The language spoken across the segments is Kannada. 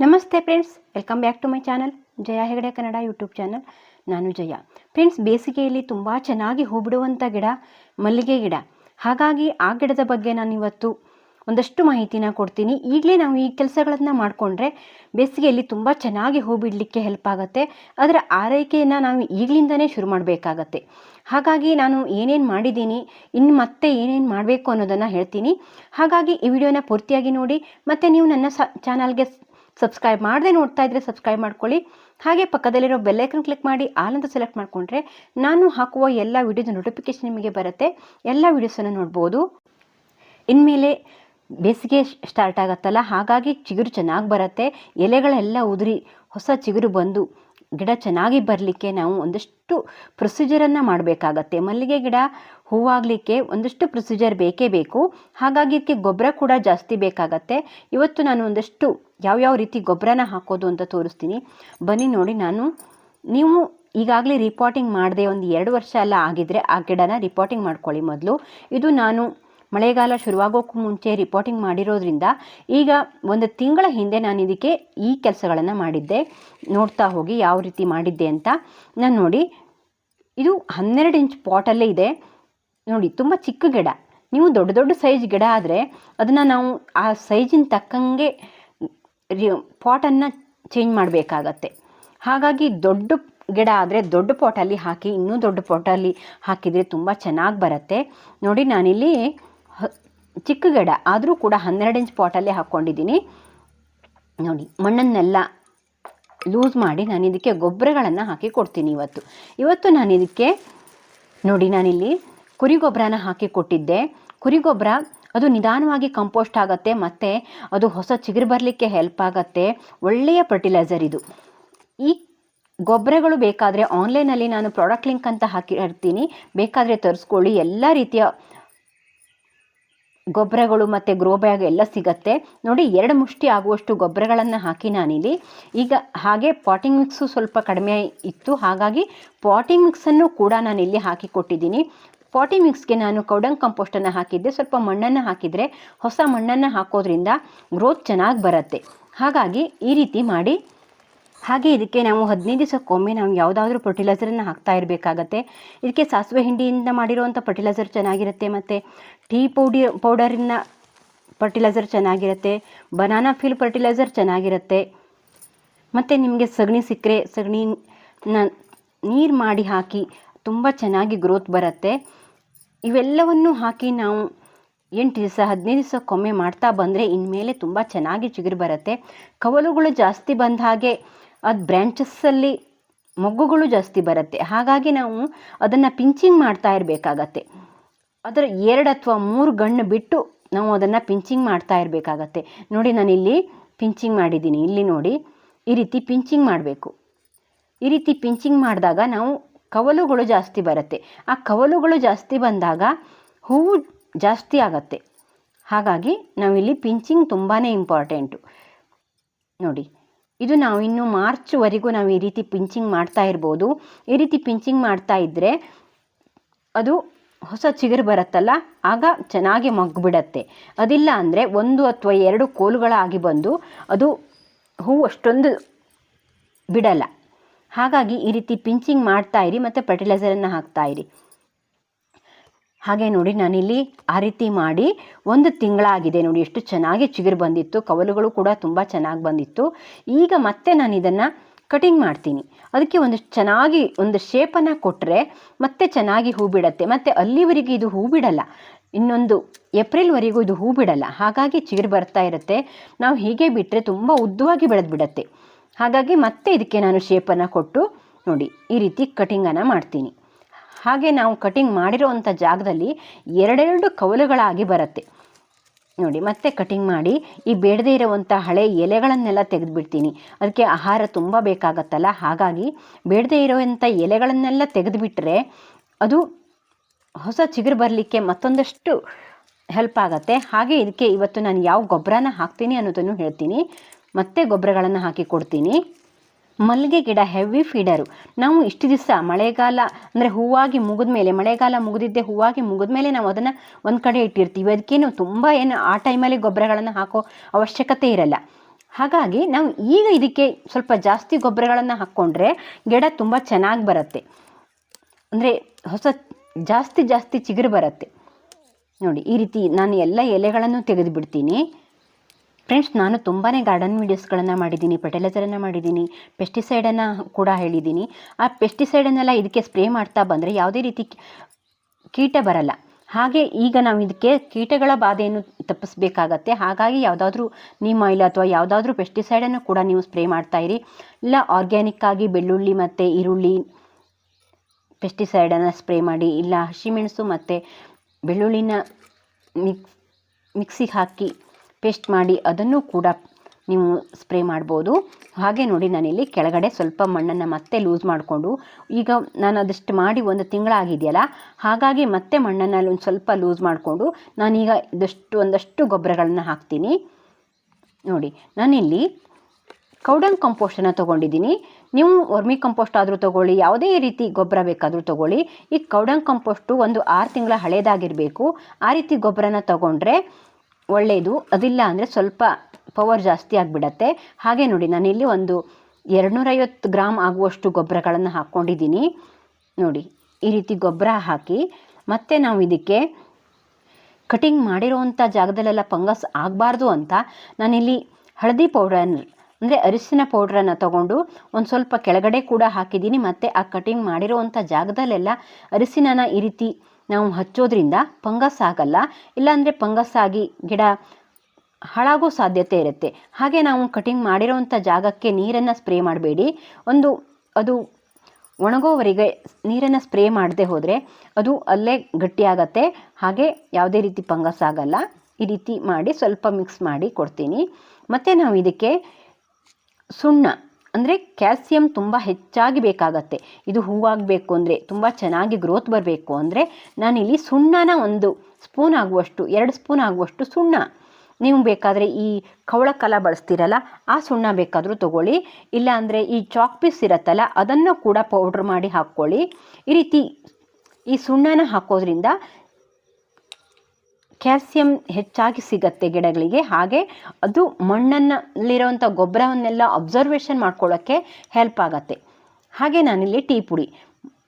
ನಮಸ್ತೆ friends, welcome back to my channel, Jaya Hegde Kannada YouTube channel. ನಾನು ಜಯ. ಫ್ರೆಂಡ್ಸ್, ಬೇಸಿಗೆಯಲ್ಲಿ ತುಂಬ ಚೆನ್ನಾಗಿ ಹೂ ಬಿಡುವಂಥ ಗಿಡ, ಮಲ್ಲಿಗೆ ಗಿಡ. ಹಾಗಾಗಿ ಆ ಗಿಡದ ಬಗ್ಗೆ ನಾನು ಇವತ್ತು ಒಂದಷ್ಟು ಮಾಹಿತಿನ ಕೊಡ್ತೀನಿ. ಈಗಲೇ ನಾವು ಈ ಕೆಲಸಗಳನ್ನು ಮಾಡಿಕೊಂಡ್ರೆ ಬೇಸಿಗೆಯಲ್ಲಿ ತುಂಬ ಚೆನ್ನಾಗಿ ಹೂ ಬಿಡಲಿಕ್ಕೆ ಹೆಲ್ಪ್ ಆಗುತ್ತೆ. ಅದರ ಆರೈಕೆಯನ್ನು ನಾವು ಈಗಲಿಂದನೇ ಶುರು ಮಾಡಬೇಕಾಗತ್ತೆ. ಹಾಗಾಗಿ ನಾನು ಏನೇನು ಮಾಡಿದ್ದೀನಿ ಇನ್ನು ಮತ್ತೆ ಏನೇನು ಮಾಡಬೇಕು ಅನ್ನೋದನ್ನು ಹೇಳ್ತೀನಿ. ಹಾಗಾಗಿ ಈ ವಿಡಿಯೋನ ಪೂರ್ತಿಯಾಗಿ ನೋಡಿ, ಮತ್ತು ನೀವು ನನ್ನ ಸ ಚಾನಲ್ಗೆ ಸಬ್ಸ್ಕ್ರೈಬ್ ಮಾಡದೆ ನೋಡ್ತಾ ಇದ್ರೆ ಸಬ್ಸ್ಕ್ರೈಬ್ ಮಾಡ್ಕೊಳ್ಳಿ. ಹಾಗೆ ಪಕ್ಕದಲ್ಲಿರೋ ಬೆಲ್ಲೈಕನ್ ಕ್ಲಿಕ್ ಮಾಡಿ ಆಲಂತ ಸೆಲೆಕ್ಟ್ ಮಾಡಿಕೊಂಡ್ರೆ ನಾನು ಹಾಕುವ ಎಲ್ಲ ವಿಡಿಯೋದ ನೋಟಿಫಿಕೇಶನ್ ನಿಮಗೆ ಬರುತ್ತೆ. ಎಲ್ಲ ವಿಡಿಯೋಸನ್ನು ನೋಡ್ಬೋದು. ಇನ್ಮೇಲೆ ಬೇಸಿಗೆ ಸ್ಟಾರ್ಟ್ ಆಗುತ್ತಲ್ಲ? ಹಾಗಾಗಿ ಚಿಗುರು ಚೆನ್ನಾಗಿ ಬರುತ್ತೆ. ಎಲೆಗಳೆಲ್ಲ ಉದುರಿ ಹೊಸ ಚಿಗುರು ಬಂದು ಗಿಡ ಚೆನ್ನಾಗಿ ಬರಲಿಕ್ಕೆ ನಾವು ಒಂದಷ್ಟು ಪ್ರೊಸೀಜರನ್ನು ಮಾಡಬೇಕಾಗತ್ತೆ. ಮಲ್ಲಿಗೆ ಗಿಡ ಹೂವಾಗಲಿಕ್ಕೆ ಒಂದಷ್ಟು ಪ್ರೊಸೀಜರ್ ಬೇಕೇ ಬೇಕು. ಹಾಗಾಗಿ ಇದಕ್ಕೆ ಗೊಬ್ಬರ ಕೂಡ ಜಾಸ್ತಿ ಬೇಕಾಗತ್ತೆ. ಇವತ್ತು ನಾನು ಒಂದಷ್ಟು ಯಾವ್ಯಾವ ರೀತಿ ಗೊಬ್ಬರನ ಹಾಕೋದು ಅಂತ ತೋರಿಸ್ತೀನಿ. ಬನ್ನಿ ನೋಡಿ ನಾನು. ನೀವು ಈಗಾಗಲೇ ರಿಪೋರ್ಟಿಂಗ್ ಮಾಡಿದೆ ಒಂದು ಎರಡು ವರ್ಷ ಎಲ್ಲ ಆಗಿದ್ದರೆ ಆ ಗಿಡನ ರಿಪೋರ್ಟಿಂಗ್ ಮಾಡ್ಕೊಳ್ಳಿ ಮೊದಲು. ಇದು ನಾನು ಮಳೆಗಾಲ ಶುರುವಾಗೋಕ್ಕೂ ಮುಂಚೆ ರಿಪೋರ್ಟಿಂಗ್ ಮಾಡಿರೋದ್ರಿಂದ ಈಗ ಒಂದು ತಿಂಗಳ ಹಿಂದೆ ನಾನು ಇದಕ್ಕೆ ಈ ಕೆಲಸಗಳನ್ನು ಮಾಡಿದ್ದೆ. ನೋಡ್ತಾ ಹೋಗಿ ಯಾವ ರೀತಿ ಮಾಡಿದ್ದೆ ಅಂತ. ನಾನು ನೋಡಿ, ಇದು ಹನ್ನೆರಡು ಇಂಚ್ ಪಾಟಲ್ಲೇ ಇದೆ. ನೋಡಿ, ತುಂಬ ಚಿಕ್ಕ ಗಿಡ. ನೀವು ದೊಡ್ಡ ದೊಡ್ಡ ಸೈಜ್ ಗಿಡ ಆದರೆ ಅದನ್ನು ನಾವು ಆ ಸೈಜಿನ ತಕ್ಕಂಗೆ ಪಾಟನ್ನು ಚೇಂಜ್ ಮಾಡಬೇಕಾಗತ್ತೆ. ಹಾಗಾಗಿ ದೊಡ್ಡ ಗಿಡ ಆದರೆ ದೊಡ್ಡ ಪಾಟಲ್ಲಿ ಹಾಕಿ, ಇನ್ನೂ ದೊಡ್ಡ ಪಾಟಲ್ಲಿ ಹಾಕಿದರೆ ತುಂಬ ಚೆನ್ನಾಗಿ ಬರುತ್ತೆ. ನೋಡಿ, ನಾನಿಲ್ಲಿ ಚಿಕ್ಕ ಗಿಡ ಆದರೂ ಕೂಡ ಹನ್ನೆರಡು ಇಂಚ್ ಪಾಟಲ್ಲೇ ಹಾಕ್ಕೊಂಡಿದ್ದೀನಿ. ನೋಡಿ, ಮಣ್ಣನ್ನೆಲ್ಲ ಲೂಸ್ ಮಾಡಿ ನಾನು ಇದಕ್ಕೆ ಗೊಬ್ಬರಗಳನ್ನು ಹಾಕಿ ಕೊಡ್ತೀನಿ ಇವತ್ತು. ಇವತ್ತು ನಾನು ಇದಕ್ಕೆ, ನೋಡಿ ನಾನಿಲ್ಲಿ ಕುರಿ ಗೊಬ್ಬರನ ಹಾಕಿ ಕೊಟ್ಟಿದ್ದೆ. ಕುರಿ ಗೊಬ್ಬರ, ಅದು ನಿಧಾನವಾಗಿ ಕಂಪೋಸ್ಟ್ ಆಗುತ್ತೆ, ಮತ್ತು ಅದು ಹೊಸ ಚಿಗುರು ಬರಲಿಕ್ಕೆ ಹೆಲ್ಪ್ ಆಗುತ್ತೆ. ಒಳ್ಳೆಯ ಫರ್ಟಿಲೈಸರ್ ಇದು. ಈ ಗೊಬ್ಬರಗಳು ಬೇಕಾದರೆ ಆನ್ಲೈನಲ್ಲಿ ನಾನು ಪ್ರಾಡಕ್ಟ್ ಲಿಂಕ್ ಅಂತ ಹಾಕಿರ್ತೀನಿ. ಬೇಕಾದರೆ ತರಿಸ್ಕೊಳ್ಳಿ. ಎಲ್ಲ ರೀತಿಯ ಗೊಬ್ಬರಗಳು ಮತ್ತು ಗ್ರೋ ಬ್ಯಾಗ್ ಎಲ್ಲ ಸಿಗತ್ತೆ. ನೋಡಿ, ಎರಡು ಮುಷ್ಟಿ ಆಗುವಷ್ಟು ಗೊಬ್ಬರಗಳನ್ನು ಹಾಕಿ ನಾನಿಲ್ಲಿ. ಈಗ ಹಾಗೆ ಪಾಟಿಂಗ್ ಮಿಕ್ಸು ಸ್ವಲ್ಪ ಕಡಿಮೆ ಇತ್ತು. ಹಾಗಾಗಿ ಪಾಟಿಂಗ್ ಮಿಕ್ಸನ್ನು ಕೂಡ ನಾನಿಲ್ಲಿ ಹಾಕಿ ಕೊಟ್ಟಿದ್ದೀನಿ. ಪಾಟಿ ಮಿಕ್ಸ್ಗೆ ನಾನು ಕೌಡಂಗ್ ಕಂಪೋಸ್ಟನ್ನು ಹಾಕಿದ್ದೆ. ಸ್ವಲ್ಪ ಮಣ್ಣನ್ನು ಹಾಕಿದರೆ ಹೊಸ ಮಣ್ಣನ್ನು ಹಾಕೋದ್ರಿಂದ ಗ್ರೋತ್ ಚೆನ್ನಾಗಿ ಬರುತ್ತೆ. ಹಾಗಾಗಿ ಈ ರೀತಿ ಮಾಡಿ ಹಾಗೆ ಇದಕ್ಕೆ ನಾವು ಹದಿನೈದು ದಿವಸಕ್ಕೊಮ್ಮೆ ನಾವು ಯಾವುದಾದ್ರೂ ಫರ್ಟಿಲೈಸರನ್ನು ಹಾಕ್ತಾ ಇರಬೇಕಾಗತ್ತೆ. ಇದಕ್ಕೆ ಸಾಸಿವೆ ಹಿಂಡಿಯಿಂದ ಮಾಡಿರುವಂಥ ಫರ್ಟಿಲೈಸರ್ ಚೆನ್ನಾಗಿರುತ್ತೆ ಮತ್ತು ಟೀ ಪೌಡಿ ಪೌಡರಿನ ಫರ್ಟಿಲೈಸರ್ ಚೆನ್ನಾಗಿರುತ್ತೆ ಬನಾನಾ ಫೀಲ್ ಫರ್ಟಿಲೈಸರ್ ಚೆನ್ನಾಗಿರುತ್ತೆ. ಮತ್ತು ನಿಮಗೆ ಸಗಣಿ ಸಿಕ್ಕರೆ ಸಗಣಿ ನೀರು ಮಾಡಿ ಹಾಕಿ ತುಂಬ ಚೆನ್ನಾಗಿ ಗ್ರೋತ್ ಬರುತ್ತೆ. ಇವೆಲ್ಲವನ್ನು ಹಾಕಿ ನಾವು ಎಂಟು ದಿವಸ, ಹದಿನೈದು ದಿವಸಕ್ಕೊಮ್ಮೆ ಮಾಡ್ತಾ ಬಂದರೆ ಇನ್ಮೇಲೆ ತುಂಬ ಚೆನ್ನಾಗಿ ಚಿಗುರು ಬರುತ್ತೆ. ಕವಲುಗಳು ಜಾಸ್ತಿ ಬಂದ ಹಾಗೆ ಅದು ಬ್ರ್ಯಾಂಚಸ್ಸಲ್ಲಿ ಮೊಗ್ಗುಗಳು ಜಾಸ್ತಿ ಬರುತ್ತೆ. ಹಾಗಾಗಿ ನಾವು ಅದನ್ನು ಪಿಂಚಿಂಗ್ ಮಾಡ್ತಾ ಇರಬೇಕಾಗತ್ತೆ. ಅದರ ಎರಡು ಅಥವಾ ಮೂರು ಗಣ್ಣು ಬಿಟ್ಟು ನಾವು ಅದನ್ನು ಪಿಂಚಿಂಗ್ ಮಾಡ್ತಾ ಇರಬೇಕಾಗತ್ತೆ. ನೋಡಿ ನಾನಿಲ್ಲಿ ಪಿಂಚಿಂಗ್ ಮಾಡಿದ್ದೀನಿ. ಇಲ್ಲಿ ನೋಡಿ, ಈ ರೀತಿ ಪಿಂಚಿಂಗ್ ಮಾಡಬೇಕು. ಈ ರೀತಿ ಪಿಂಚಿಂಗ್ ಮಾಡಿದಾಗ ನಾವು ಕವಲುಗಳು ಜಾಸ್ತಿ ಬರುತ್ತೆ. ಆ ಕವಲುಗಳು ಜಾಸ್ತಿ ಬಂದಾಗ ಹೂವು ಜಾಸ್ತಿ ಆಗತ್ತೆ. ಹಾಗಾಗಿ ನಾವಿಲ್ಲಿ ಪಿಂಚಿಂಗ್ ತುಂಬಾ ಇಂಪಾರ್ಟೆಂಟು ನೋಡಿ ಇದು ನಾವು ಇನ್ನು ಮಾರ್ಚ್ವರೆಗೂ ನಾವು ಈ ರೀತಿ ಪಿಂಚಿಂಗ್ ಮಾಡ್ತಾ ಇರ್ಬೋದು. ಈ ರೀತಿ ಪಿಂಚಿಂಗ್ ಮಾಡ್ತಾ ಇದ್ದರೆ ಅದು ಹೊಸ ಚಿಗುರು ಬರುತ್ತಲ್ಲ, ಆಗ ಚೆನ್ನಾಗಿ ಮಗ್ಗಿಬಿಡತ್ತೆ ಅದಿಲ್ಲ ಅಂದರೆ ಒಂದು ಅಥವಾ ಎರಡು ಕೋಲುಗಳಾಗಿ ಬಂದು ಅದು ಹೂವು ಅಷ್ಟೊಂದು ಬಿಡಲ್ಲ. ಹಾಗಾಗಿ ಈ ರೀತಿ ಪಿಂಚಿಂಗ್ ಮಾಡ್ತಾ ಇರಿ ಮತ್ತು ಫರ್ಟಿಲೈಸರನ್ನು ಹಾಕ್ತಾ ಇರಿ. ಹಾಗೆ ನೋಡಿ ನಾನಿಲ್ಲಿ ಆ ರೀತಿ ಮಾಡಿ ಒಂದು ತಿಂಗಳಾಗಿದೆ ನೋಡಿ, ಎಷ್ಟು ಚೆನ್ನಾಗಿ ಚಿಗುರು ಬಂದಿತ್ತು, ಕವಲುಗಳು ಕೂಡ ತುಂಬ ಚೆನ್ನಾಗಿ ಬಂದಿತ್ತು. ಈಗ ಮತ್ತೆ ನಾನು ಇದನ್ನು ಕಟಿಂಗ್ ಮಾಡ್ತೀನಿ. ಅದಕ್ಕೆ ಒಂದು ಚೆನ್ನಾಗಿ ಒಂದು ಶೇಪನ್ನು ಕೊಟ್ಟರೆ ಮತ್ತೆ ಚೆನ್ನಾಗಿ ಹೂ ಬಿಡತ್ತೆ. ಮತ್ತು ಅಲ್ಲಿವರೆಗೂ ಇದು ಹೂ ಬಿಡಲ್ಲ. ಇನ್ನೊಂದು ಏಪ್ರಿಲ್ವರೆಗೂ ಇದು ಹೂ ಬಿಡಲ್ಲ. ಹಾಗಾಗಿ ಚಿಗುರು ಬರ್ತಾ ಇರುತ್ತೆ. ನಾವು ಹೀಗೆ ಬಿಟ್ಟರೆ ತುಂಬ ಉದ್ದವಾಗಿ ಬೆಳೆದು ಬಿಡತ್ತೆ. ಹಾಗಾಗಿ ಮತ್ತೆ ಇದಕ್ಕೆ ನಾನು ಶೇಪನ್ನು ಕೊಟ್ಟು ನೋಡಿ, ಈ ರೀತಿ ಕಟಿಂಗನ್ನು ಮಾಡ್ತೀನಿ. ಹಾಗೆ ನಾವು ಕಟಿಂಗ್ ಮಾಡಿರೋವಂಥ ಜಾಗದಲ್ಲಿ ಎರಡೆರಡು ಕವಲುಗಳಾಗಿ ಬರುತ್ತೆ. ನೋಡಿ, ಮತ್ತೆ ಕಟಿಂಗ್ ಮಾಡಿ ಈ ಬೇಡದೇ ಇರುವಂಥ ಹಳೆ ಎಲೆಗಳನ್ನೆಲ್ಲ ತೆಗೆದುಬಿಡ್ತೀನಿ. ಅದಕ್ಕೆ ಆಹಾರ ತುಂಬ ಬೇಕಾಗತ್ತಲ್ಲ? ಹಾಗಾಗಿ ಬೇಡದೇ ಇರುವಂಥ ಎಲೆಗಳನ್ನೆಲ್ಲ ತೆಗೆದುಬಿಟ್ರೆ ಅದು ಹೊಸ ಚಿಗುರು ಬರಲಿಕ್ಕೆ ಮತ್ತೊಂದಷ್ಟು ಹೆಲ್ಪ್ ಆಗುತ್ತೆ. ಹಾಗೆ ಇದಕ್ಕೆ ಇವತ್ತು ನಾನು ಯಾವ ಗೊಬ್ಬರನ ಹಾಕ್ತೀನಿ ಅನ್ನೋದನ್ನು ಹೇಳ್ತೀನಿ. ಮತ್ತೆ ಗೊಬ್ಬರಗಳನ್ನು ಹಾಕಿ ಕೊಡ್ತೀನಿ. ಮಲ್ಲಿಗೆ ಗಿಡ ಹೆವಿ ಫೀಡರು ನಾವು ಇಷ್ಟು ದಿವಸ ಮಳೆಗಾಲ ಅಂದರೆ ಹೂವಾಗಿ ಮುಗಿದ ಮೇಲೆ, ಮಳೆಗಾಲ ಮುಗಿದಿದ್ದೆ ಹೂವಾಗಿ ಮುಗಿದ ಮೇಲೆ ನಾವು ಅದನ್ನು ಒಂದು ಕಡೆ ಇಟ್ಟಿರ್ತೀವಿ. ಅದಕ್ಕೇನು ತುಂಬ ಏನು ಆ ಟೈಮಲ್ಲಿ ಗೊಬ್ಬರಗಳನ್ನು ಹಾಕೋ ಅವಶ್ಯಕತೆ ಇರಲ್ಲ. ಹಾಗಾಗಿ ನಾವು ಈಗ ಇದಕ್ಕೆ ಸ್ವಲ್ಪ ಜಾಸ್ತಿ ಗೊಬ್ಬರಗಳನ್ನು ಹಾಕ್ಕೊಂಡ್ರೆ ಗಿಡ ತುಂಬ ಚೆನ್ನಾಗಿ ಬರುತ್ತೆ. ಅಂದರೆ ಹೊಸ ಜಾಸ್ತಿ ಜಾಸ್ತಿ ಚಿಗುರು ಬರುತ್ತೆ. ನೋಡಿ ಈ ರೀತಿ ನಾನು ಎಲ್ಲ ಎಲೆಗಳನ್ನು ತೆಗೆದು ಬಿಡ್ತೀನಿ ಫ್ರೆಂಡ್ಸ್ ನಾನು ತುಂಬಾ ಗಾರ್ಡನ್ ವೀಡಿಯೋಸ್ಗಳನ್ನು ಮಾಡಿದ್ದೀನಿ ಫರ್ಟಿಲೈಸರನ್ನು ಮಾಡಿದ್ದೀನಿ ಪೆಸ್ಟಿಸೈಡನ್ನು ಕೂಡ ಹೇಳಿದ್ದೀನಿ. ಆ ಪೆಸ್ಟಿಸೈಡನ್ನೆಲ್ಲ ಇದಕ್ಕೆ ಸ್ಪ್ರೇ ಮಾಡ್ತಾ ಬಂದರೆ ಯಾವುದೇ ರೀತಿ ಕೀಟ ಬರಲ್ಲ. ಹಾಗೆ ಈಗ ನಾವು ಇದಕ್ಕೆ ಕೀಟಗಳ ಬಾಧೆಯನ್ನು ತಪ್ಪಿಸಬೇಕಾಗತ್ತೆ. ಹಾಗಾಗಿ ಯಾವುದಾದ್ರೂ ನೀಮ್ ಆಯಿಲ್ ಅಥವಾ ಯಾವುದಾದ್ರೂ ಪೆಸ್ಟಿಸೈಡನ್ನು ಕೂಡ ನೀವು ಸ್ಪ್ರೇ ಮಾಡ್ತಾಯಿರಿ ಇಲ್ಲ ಆರ್ಗ್ಯಾನಿಕ್ಕಾಗಿ ಬೆಳ್ಳುಳ್ಳಿ ಮತ್ತು ಈರುಳ್ಳಿ ಪೆಸ್ಟಿಸೈಡನ್ನು ಸ್ಪ್ರೇ ಮಾಡಿ, ಇಲ್ಲ, ಹಸಿಮೆಣಸು ಮತ್ತು ಬೆಳ್ಳುಳ್ಳಿನ ಮಿಕ್ಸ್ ಮಿಕ್ಸಿಗೆ ಹಾಕಿ ಪೇಸ್ಟ್ ಮಾಡಿ ಅದನ್ನು ಕೂಡ ನೀವು ಸ್ಪ್ರೇ ಮಾಡ್ಬೋದು. ಹಾಗೆ ನೋಡಿ ನಾನಿಲ್ಲಿ ಕೆಳಗಡೆ ಸ್ವಲ್ಪ ಮಣ್ಣನ್ನು ಮತ್ತೆ ಲೂಸ್ ಮಾಡಿಕೊಂಡು, ಈಗ ನಾನು ಅದಷ್ಟು ಮಾಡಿ ಒಂದು ತಿಂಗಳಾಗಿದೆಯಲ್ಲ, ಹಾಗಾಗಿ ಮತ್ತೆ ಮಣ್ಣನ್ನು ಒಂದು ಸ್ವಲ್ಪ ಲೂಸ್ ಮಾಡಿಕೊಂಡು ನಾನೀಗ ಇದಷ್ಟು, ಒಂದಷ್ಟು ಗೊಬ್ಬರಗಳನ್ನು ಹಾಕ್ತೀನಿ. ನೋಡಿ, ನಾನಿಲ್ಲಿ ಕೌಡನ್ ಕಂಪೋಸ್ಟನ್ನು ತೊಗೊಂಡಿದ್ದೀನಿ. ನೀವು ವರ್ಮಿ ಕಂಪೋಸ್ಟ್ ಆದರೂ ತೊಗೊಳ್ಳಿ, ಯಾವುದೇ ರೀತಿ ಗೊಬ್ಬರ ಬೇಕಾದರೂ ತೊಗೊಳ್ಳಿ. ಈ ಕೌಡಂಗ್ ಕಂಪೋಸ್ಟು ಒಂದು ಆರು ತಿಂಗಳ ಹಳೇದಾಗಿರಬೇಕು. ಆ ರೀತಿ ಗೊಬ್ಬರನ ತೊಗೊಂಡ್ರೆ ಒಳ್ಳೆಯದು ಅದಿಲ್ಲ ಅಂದರೆ ಸ್ವಲ್ಪ ಪವರ್ ಜಾಸ್ತಿ ಆಗಿಬಿಡತ್ತೆ. ಹಾಗೆ ನೋಡಿ ನಾನಿಲ್ಲಿ ಒಂದು ಎರಡುನೂರೈವತ್ತು ಗ್ರಾಮ್ ಆಗುವಷ್ಟು ಗೊಬ್ಬರಗಳನ್ನು ಹಾಕ್ಕೊಂಡಿದ್ದೀನಿ. ನೋಡಿ, ಈ ರೀತಿ ಗೊಬ್ಬರ ಹಾಕಿ, ಮತ್ತೆ ನಾವು ಇದಕ್ಕೆ ಕಟಿಂಗ್ ಮಾಡಿರೋವಂಥ ಜಾಗದಲ್ಲೆಲ್ಲ ಫಂಗಸ್ ಆಗಬಾರ್ದು ಅಂತ ನಾನಿಲ್ಲಿ ಹಳದಿ ಪೌಡರ್ ಅಂದರೆ ಅರಿಶಿನ ಪೌಡ್ರನ್ನು ತಗೊಂಡು ಒಂದು ಸ್ವಲ್ಪ ಕೆಳಗಡೆ ಕೂಡ ಹಾಕಿದ್ದೀನಿ. ಮತ್ತು ಆ ಕಟಿಂಗ್ ಮಾಡಿರೋವಂಥ ಜಾಗದಲ್ಲೆಲ್ಲ ಅರಿಶಿನನ ಈ ರೀತಿ ನಾವು ಹಚ್ಚೋದ್ರಿಂದ ಫಂಗಸ್ ಆಗಲ್ಲ. ಇಲ್ಲಾಂದರೆ ಫಂಗಸ್ ಆಗಿ ಗಿಡ ಹಾಳಾಗೋ ಸಾಧ್ಯತೆ ಇರುತ್ತೆ. ಹಾಗೆ ನಾವು ಕಟಿಂಗ್ ಮಾಡಿರೋವಂಥ ಜಾಗಕ್ಕೆ ನೀರನ್ನು ಸ್ಪ್ರೇ ಮಾಡಬೇಡಿ. ಒಂದು, ಅದು ಒಣಗೋವರೆಗೆ ನೀರನ್ನು ಸ್ಪ್ರೇ ಮಾಡದೆ ಹೋದರೆ ಅದು ಅಲ್ಲೇ ಗಟ್ಟಿಯಾಗತ್ತೆ ಹಾಗೆ ಯಾವುದೇ ರೀತಿ ಫಂಗಸ್ ಆಗಲ್ಲ. ಈ ರೀತಿ ಮಾಡಿ ಸ್ವಲ್ಪ ಮಿಕ್ಸ್ ಮಾಡಿ ಕೊಡ್ತೀನಿ. ಮತ್ತು ನಾವು ಇದಕ್ಕೆ ಸುಣ್ಣ ಅಂದರೆ ಕ್ಯಾಲ್ಸಿಯಂ ತುಂಬ ಹೆಚ್ಚಾಗಿ ಬೇಕಾಗತ್ತೆ. ಇದು ಹೂವಾಗಬೇಕು ಅಂದರೆ ತುಂಬ ಚೆನ್ನಾಗಿ ಗ್ರೋತ್ ಬರಬೇಕು ಅಂದರೆ ನಾನಿಲ್ಲಿ ಸುಣ್ಣನ ಒಂದು ಸ್ಪೂನ್ ಆಗುವಷ್ಟು, ಎರಡು ಸ್ಪೂನ್ ಆಗುವಷ್ಟು ಸುಣ್ಣ. ನೀವು ಬೇಕಾದರೆ ಈ ಕವಳಕ್ಕಲ ಬಳಸ್ತೀರಲ್ಲ, ಆ ಸುಣ್ಣ ಬೇಕಾದರೂ ತೊಗೊಳ್ಳಿ. ಇಲ್ಲ ಅಂದರೆ ಈ ಚಾಕ್ ಪೀಸ್ ಇರುತ್ತಲ್ಲ, ಅದನ್ನು ಕೂಡ ಪೌಡ್ರ್ ಮಾಡಿ ಹಾಕ್ಕೊಳ್ಳಿ. ಈ ರೀತಿ ಈ ಸುಣ್ಣನ ಹಾಕೋದ್ರಿಂದ ಕ್ಯಾಲ್ಸಿಯಂ ಹೆಚ್ಚಾಗಿ ಸಿಗತ್ತೆ ಗಿಡಗಳಿಗೆ. ಹಾಗೆ ಅದು ಮಣ್ಣನ್ನಲ್ಲಿರೋವಂಥ ಗೊಬ್ಬರವನ್ನೆಲ್ಲ ಅಬ್ಸರ್ವೇಷನ್ ಮಾಡ್ಕೊಳ್ಳೋಕ್ಕೆ ಹೆಲ್ಪ್ ಆಗತ್ತೆ. ಹಾಗೆ ನಾನಿಲ್ಲಿ ಟೀ ಪುಡಿ.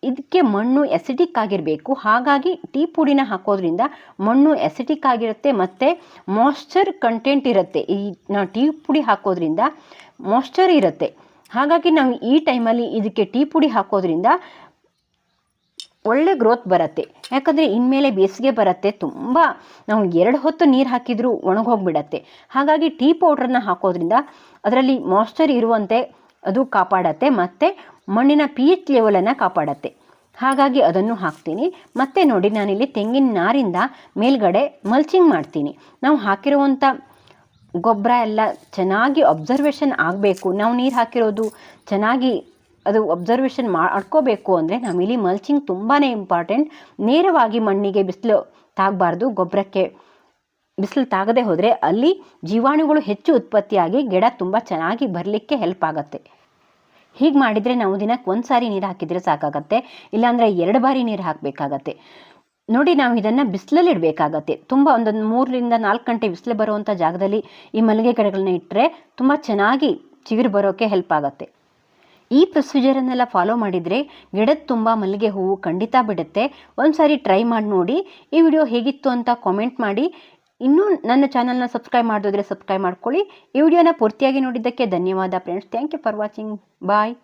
ಇದಕ್ಕೆ ಮಣ್ಣು ಎಸಿಟಿಕ್ ಆಗಿರಬೇಕು. ಹಾಗಾಗಿ ಟೀ ಪುಡಿನ ಹಾಕೋದ್ರಿಂದ ಮಣ್ಣು ಎಸಿಟಿಕ್ ಆಗಿರುತ್ತೆ ಮತ್ತು ಮಾಯ್ಶ್ಚರ್ ಕಂಟೆಂಟ್ ಇರುತ್ತೆ. ಈ ನಾವು ಟೀ ಪುಡಿ ಹಾಕೋದ್ರಿಂದ ಮಾಯ್ಶ್ಚರ್ ಇರುತ್ತೆ. ಹಾಗಾಗಿ ನಾವು ಈ ಟೈಮಲ್ಲಿ ಇದಕ್ಕೆ ಟೀ ಪುಡಿ ಹಾಕೋದ್ರಿಂದ ಒಳ್ಳೆ ಗ್ರೋತ್ ಬರುತ್ತೆ. ಯಾಕಂದರೆ ಇನ್ಮೇಲೆ ಬೇಸಿಗೆ ಬರುತ್ತೆ, ತುಂಬ ನಾವು ಎರಡು ಹೊತ್ತು ನೀರು ಹಾಕಿದರೂ ಒಣಗೋಗ್ಬಿಡತ್ತೆ ಹಾಗಾಗಿ ಟೀ ಪೌಡ್ರನ್ನ ಹಾಕೋದ್ರಿಂದ ಅದರಲ್ಲಿ ಮಾಯ್ಶ್ಚರ್ ಇರುವಂತೆ ಅದು ಕಾಪಾಡತ್ತೆ, ಮತ್ತು ಮಣ್ಣಿನ ಪಿ ಎಚ್ ಲೆವೆಲನ್ನು ಕಾಪಾಡತ್ತೆ. ಹಾಗಾಗಿ ಅದನ್ನು ಹಾಕ್ತೀನಿ. ಮತ್ತು ನೋಡಿ, ನಾನಿಲ್ಲಿ ತೆಂಗಿನ ನಾರಿಂದ ಮೇಲ್ಗಡೆ ಮಲ್ಚಿಂಗ್ ಮಾಡ್ತೀನಿ. ನಾವು ಹಾಕಿರುವಂಥ ಗೊಬ್ಬರ ಎಲ್ಲ ಚೆನ್ನಾಗಿ ಅಬ್ಸರ್ವೇಷನ್ ಆಗಬೇಕು. ನಾವು ನೀರು ಹಾಕಿರೋದು ಚೆನ್ನಾಗಿ ಅದು ಅಬ್ಸರ್ವೇಷನ್ ಮಾಡ್ಕೋಬೇಕು ಅಂದರೆ ನಾವಿಲ್ಲಿ ಮಲ್ಚಿಂಗ್ ತುಂಬಾ ಇಂಪಾರ್ಟೆಂಟ್ ನೇರವಾಗಿ ಮಣ್ಣಿಗೆ ಬಿಸಿಲು ತಾಗಬಾರ್ದು ಗೊಬ್ಬರಕ್ಕೆ ಬಿಸಿಲು ತಾಗದೆ ಹೋದರೆ ಅಲ್ಲಿ ಜೀವಾಣುಗಳು ಹೆಚ್ಚು ಉತ್ಪತ್ತಿಯಾಗಿ ಗಿಡ ತುಂಬ ಚೆನ್ನಾಗಿ ಬರಲಿಕ್ಕೆ ಹೆಲ್ಪ್ ಆಗುತ್ತೆ. ಹೀಗೆ ಮಾಡಿದರೆ ನಾವು ದಿನಕ್ಕೆ ಒಂದು ಸಾರಿ ನೀರು ಹಾಕಿದರೆ ಸಾಕಾಗತ್ತೆ, ಇಲ್ಲಾಂದರೆ ಎರಡು ಬಾರಿ ನೀರು ಹಾಕಬೇಕಾಗತ್ತೆ. ನೋಡಿ ನಾವು ಇದನ್ನು ಬಿಸಿಲಲ್ಲಿ ಇಡಬೇಕಾಗತ್ತೆ. ತುಂಬ ಒಂದೊಂದು ಮೂರರಿಂದ ನಾಲ್ಕು ಗಂಟೆ ಬಿಸಿಲು ಬರುವಂಥ ಜಾಗದಲ್ಲಿ ಈ ಮಲ್ಲಿಗೆ ಗಿಡಗಳನ್ನ ಇಟ್ಟರೆ ತುಂಬ ಚೆನ್ನಾಗಿ ಚಿಗುರು ಬರೋಕ್ಕೆ ಹೆಲ್ಪ್ ಆಗುತ್ತೆ. ಈ ಪ್ರೊಸೀಜರನ್ನೆಲ್ಲ ಫಾಲೋ ಮಾಡಿದರೆ ಗಿಡದ ತುಂಬ ಮಲ್ಲಿಗೆ ಹೂವು ಖಂಡಿತ ಬಿಡುತ್ತೆ. ಒಂದು ಸಾರಿ ಟ್ರೈ ಮಾಡಿ ನೋಡಿ. ಈ ವಿಡಿಯೋ ಹೇಗಿತ್ತು ಅಂತ ಕಾಮೆಂಟ್ ಮಾಡಿ. ಇನ್ನೂ ನನ್ನ ಚಾನಲ್ನ ಸಬ್ಸ್ಕ್ರೈಬ್ ಮಾಡೋದ್ರೆ ಸಬ್ಸ್ಕ್ರೈಬ್ ಮಾಡ್ಕೊಳ್ಳಿ. ಈ ವಿಡಿಯೋನ ಪೂರ್ತಿಯಾಗಿ ನೋಡಿದ್ದಕ್ಕೆ ಧನ್ಯವಾದ friends thank you for watching bye